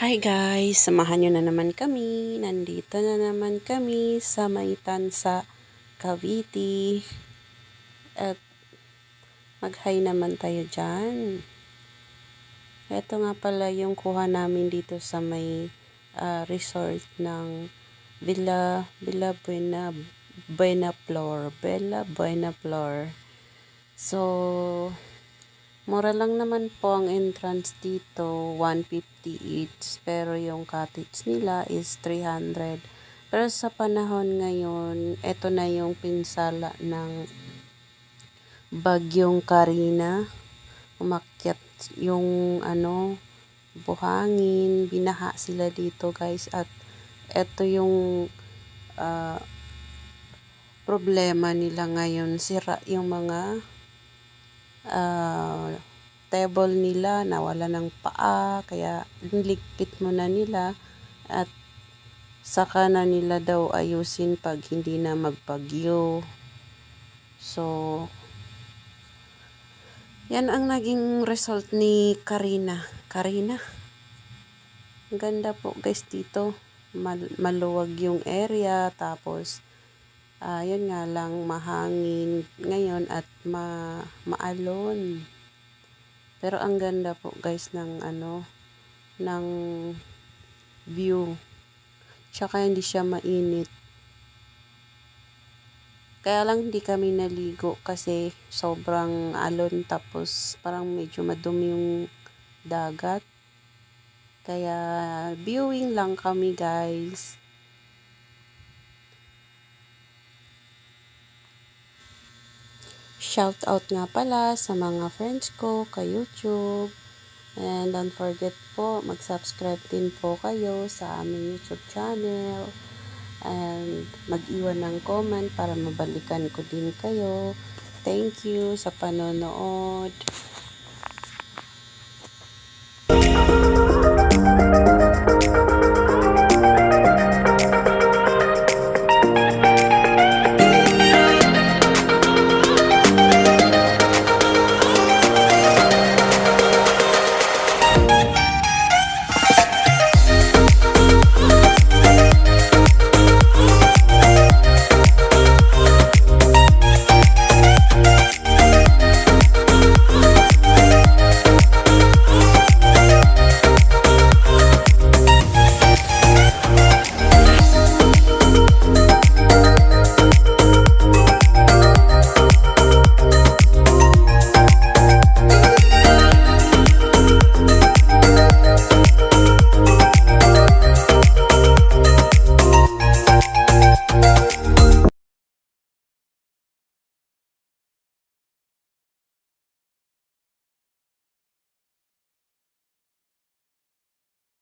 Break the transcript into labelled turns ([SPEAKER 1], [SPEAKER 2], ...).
[SPEAKER 1] Hi guys, samahan nyo na naman kami. Nandito na naman kami sa Maitan sa Cavite. At mag-hi naman tayo dyan. Ito nga pala yung kuha namin dito sa may uh, resort ng Villa, Villa Buena, Buena Flor. Bella Buena Flor. So, Mura lang naman po ang entrance dito, 150 each. Pero yung cottage nila is 300. Pero sa panahon ngayon, ito na yung pinsala ng bagyong Karina. Umakyat yung ano, buhangin, binaha sila dito guys. At ito yung uh, problema nila ngayon. Sira yung mga uh, table nila nawala ng paa kaya niligpit muna nila at saka na nila daw ayusin pag hindi na magpagyo. So yan ang naging result ni Karina. Karina ang ganda po guys dito. Mal maluwag yung area tapos uh, yun nga lang mahangin ngayon at ma maalon. Pero ang ganda po guys ng ano ng view. Tsaka hindi siya mainit. Kaya lang hindi kami naligo kasi sobrang alon tapos parang medyo madumi yung dagat. Kaya viewing lang kami guys Shout out nga pala sa mga friends ko kay YouTube. And don't forget po, mag-subscribe din po kayo sa aming YouTube channel. And mag-iwan ng comment para mabalikan ko din kayo. Thank you sa panonood.